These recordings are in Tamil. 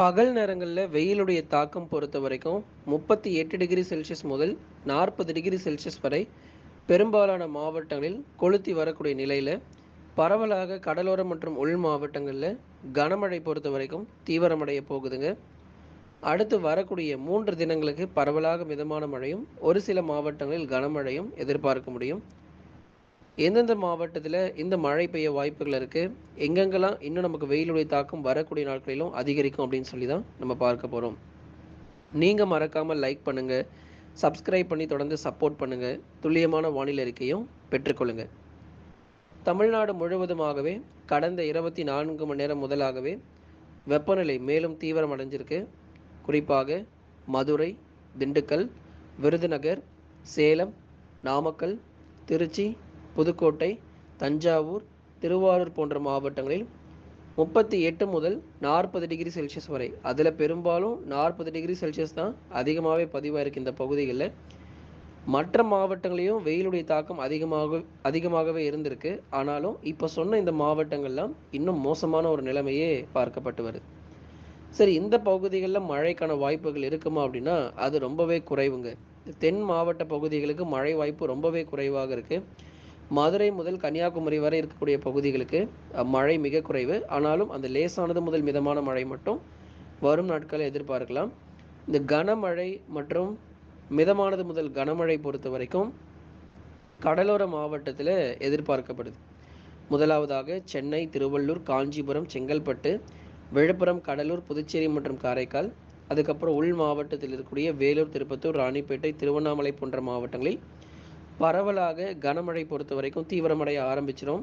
பகல் நேரங்களில் வெயிலுடைய தாக்கம் பொறுத்த வரைக்கும் முப்பத்தி எட்டு டிகிரி செல்சியஸ் முதல் நாற்பது டிகிரி செல்சியஸ் வரை பெரும்பாலான மாவட்டங்களில் கொளுத்தி வரக்கூடிய நிலையில் பரவலாக கடலோரம் மற்றும் உள் மாவட்டங்களில் கனமழை பொறுத்த வரைக்கும் தீவிரமடைய போகுதுங்க. அடுத்து வரக்கூடிய மூன்று தினங்களுக்கு பரவலாக மிதமான மழையும் ஒரு சில மாவட்டங்களில் கனமழையும் எதிர்பார்க்க முடியும். எந்தெந்த மாவட்டத்தில் இந்த மழை பெய்ய வாய்ப்புகள் இருக்குது எங்கெங்கெல்லாம் இன்னும் நமக்கு வெயிலுடைய தாக்கம் வரக்கூடிய நாட்களிலும் அதிகரிக்கும் அப்படின்னு சொல்லி தான் நம்ம பார்க்க போகிறோம் நீங்கள் மறக்காமல் லைக் பண்ணுங்கள் சப்ஸ்கிரைப் பண்ணி தொடர்ந்து சப்போர்ட் பண்ணுங்கள் துல்லியமான வானிலை அறிக்கையும் பெற்றுக்கொள்ளுங்கள் தமிழ்நாடு முழுவதுமாகவே கடந்த இருபத்தி நான்கு மணி நேரம் முதலாகவே வெப்பநிலை மேலும் தீவிரம் அடைஞ்சிருக்கு குறிப்பாக மதுரை திண்டுக்கல் விருதுநகர் சேலம் நாமக்கல் திருச்சி புதுக்கோட்டை தஞ்சாவூர் திருவாரூர் போன்ற மாவட்டங்களில் முப்பத்தி எட்டு முதல் நாற்பது டிகிரி செல்சியஸ் வரை. அதில் பெரும்பாலும் நாற்பது டிகிரி செல்சியஸ் தான் அதிகமாகவே பதிவாக இருக்குது இந்த பகுதிகளில். மற்ற மாவட்டங்களையும் வெயிலுடைய தாக்கம் அதிகமாக அதிகமாகவே இருந்திருக்கு. ஆனாலும் இப்போ சொன்ன இந்த மாவட்டங்கள்லாம் இன்னும் மோசமான ஒரு நிலைமையே பார்க்கப்பட்டு வருது. சரி இந்த பகுதிகளில் மழைக்கான வாய்ப்புகள் இருக்குமா அப்படின்னா அது ரொம்பவே குறைவுங்க. தென் மாவட்ட பகுதிகளுக்கு மழை வாய்ப்பு ரொம்பவே குறைவாக இருக்குது மதுரை முதல் கன்னியாகுமரி வரை இருக்கக்கூடிய பகுதிகளுக்கு மழை மிக குறைவு. ஆனாலும் அந்த லேசானது முதல் மிதமான மழை மட்டும் வரும் நாட்களை எதிர்பார்க்கலாம். இந்த கனமழை மற்றும் மிதமானது முதல் கனமழை பொறுத்த வரைக்கும் கடலோர மாவட்டத்தில் எதிர்பார்க்கப்படுது. முதலாவதாக சென்னை திருவள்ளூர் காஞ்சிபுரம் செங்கல்பட்டு விழுப்புரம் கடலூர் புதுச்சேரி மற்றும் காரைக்கால். அதுக்கப்புறம் உள் மாவட்டத்தில் இருக்கக்கூடிய வேலூர் திருப்பத்தூர் ராணிப்பேட்டை திருவண்ணாமலை போன்ற மாவட்டங்களில் பரவலாக கனமழை பொறுத்த வரைக்கும் தீவிரமடைய ஆரம்பிச்சிடும்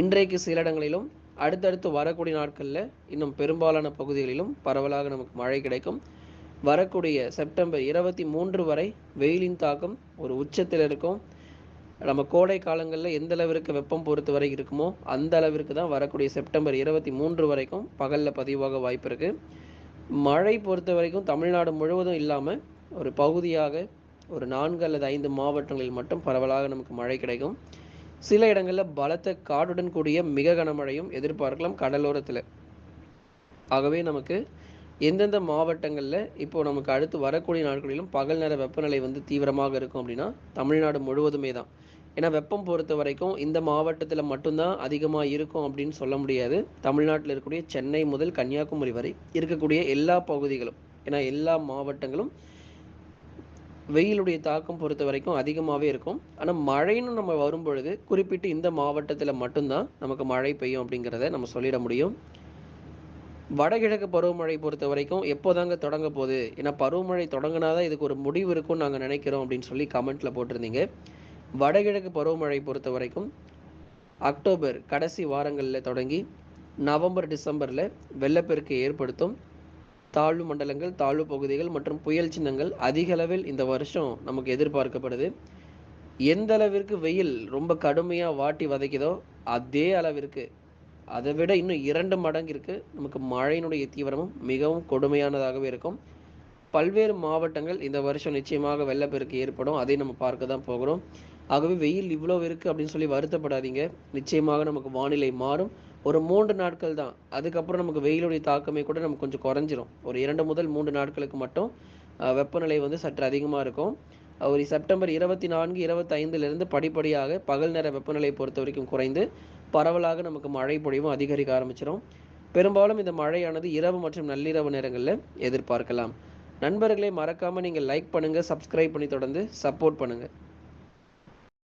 இன்றைக்கு சில இடங்களிலும் அடுத்தடுத்து வரக்கூடிய நாட்களில் இன்னும் பெரும்பாலான பகுதிகளிலும் பரவலாக நமக்கு மழை கிடைக்கும். வரக்கூடிய செப்டம்பர் இருபத்தி மூன்று வரை வெயிலின் தாக்கம் ஒரு உச்சத்தில் இருக்கும். நம்ம கோடை காலங்களில் எந்த அளவிற்கு வெப்பம் பொறுத்த வரை இருக்குமோ அந்த அளவிற்கு தான் வரக்கூடிய செப்டம்பர் இருபத்தி மூன்று வரைக்கும் பகலில் பதிவாக வாய்ப்பு இருக்குது மழை பொறுத்த வரைக்கும் தமிழ்நாடு முழுவதும் இல்லாமல் ஒரு பகுதியாக ஒரு நான்கு அல்லது ஐந்து மாவட்டங்களில் மட்டும் பரவலாக நமக்கு மழை கிடைக்கும். சில இடங்களில் பலத்த காடுடன் கூடிய மிக கனமழையும் எதிர்பார்க்கலாம் கடலோரத்தில். ஆகவே நமக்கு எந்தெந்த மாவட்டங்களில் இப்போது நமக்கு அடுத்து வரக்கூடிய நாட்களிலும் பகல் நேர வெப்பநிலை வந்து தீவிரமாக இருக்கும் அப்படின்னா தமிழ்நாடு முழுவதுமே தான். ஏன்னா வெப்பம் பொறுத்த வரைக்கும் இந்த மாவட்டத்தில் மட்டும்தான் அதிகமாக இருக்கும் அப்படின்னு சொல்ல முடியாது. தமிழ்நாட்டில் இருக்கக்கூடிய சென்னை முதல் கன்னியாகுமரி வரை இருக்கக்கூடிய எல்லா பகுதிகளும் ஏன்னா எல்லா மாவட்டங்களும் வெயிலுடைய தாக்கம் பொறுத்த வரைக்கும் அதிகமாகவே இருக்கும். ஆனால் மழைன்னு நம்ம வரும்பொழுது குறிப்பிட்டு இந்த மாவட்டத்தில் மட்டும்தான் நமக்கு மழை பெய்யும் அப்படிங்கிறத நம்ம சொல்லிட முடியும். வடகிழக்கு பருவமழை பொறுத்த வரைக்கும் எப்போதாங்க தொடங்க போகுது? ஏன்னா பருவமழை தொடங்கினாதான் இதுக்கு ஒரு முடிவு இருக்கும்னு நாங்கள் நினைக்கிறோம் அப்படின்னு சொல்லி கமெண்ட்டில் போட்டிருந்தீங்க. வடகிழக்கு பருவமழை பொறுத்த வரைக்கும் அக்டோபர் கடைசி வாரங்களில் தொடங்கி நவம்பர் டிசம்பரில் வெள்ளப்பெருக்கு ஏற்படுத்தும். தாழ்வு மண்டலங்கள் தாழ்வு பகுதிகள் மற்றும் புயல் சின்னங்கள் அதிக அளவில் இந்த வருஷம் நமக்கு எதிர்பார்க்கப்படுது. எந்த அளவிற்கு வெயில் ரொம்ப கடுமையாக வாட்டி வதைக்குதோ அதே அளவிற்கு அதை விட இன்னும் இரண்டு மடங்கு இருக்குது நமக்கு மழையினுடைய தீவிரமும் மிகவும் கொடுமையானதாகவே இருக்கும். பல்வேறு மாவட்டங்கள் இந்த வருஷம் நிச்சயமாக வெள்ளப்பெருக்கு ஏற்படும். அதை நம்ம பார்க்க தான் போகிறோம். ஆகவே வெயில் இவ்வளோ இருக்குது அப்படின்னு சொல்லி வருத்தப்படாதீங்க. நிச்சயமாக நமக்கு வானிலை மாறும். ஒரு மூன்று நாட்கள் தான். அதுக்கப்புறம் நமக்கு வெயிலுடைய தாக்கமே கூட நமக்கு கொஞ்சம் குறைஞ்சிரும். ஒரு இரண்டு முதல் மூன்று நாட்களுக்கு மட்டும் வெப்பநிலை வந்து சற்று அதிகமாக இருக்கும். ஒரு செப்டம்பர் இருபத்தி நான்கு இருபத்தைந்துலேருந்து படிப்படியாக பகல் நேர வெப்பநிலையை பொறுத்த வரைக்கும் குறைந்து பரவலாக நமக்கு மழை பொழிவும் அதிகரிக்க ஆரம்பிச்சிடும் பெரும்பாலும் இந்த மழையானது இரவு மற்றும் நள்ளிரவு நேரங்களில் எதிர்பார்க்கலாம். நண்பர்களை மறக்காமல் நீங்கள் லைக் பண்ணுங்கள் சப்ஸ்கிரைப் பண்ணி தொடர்ந்து சப்போர்ட் பண்ணுங்கள்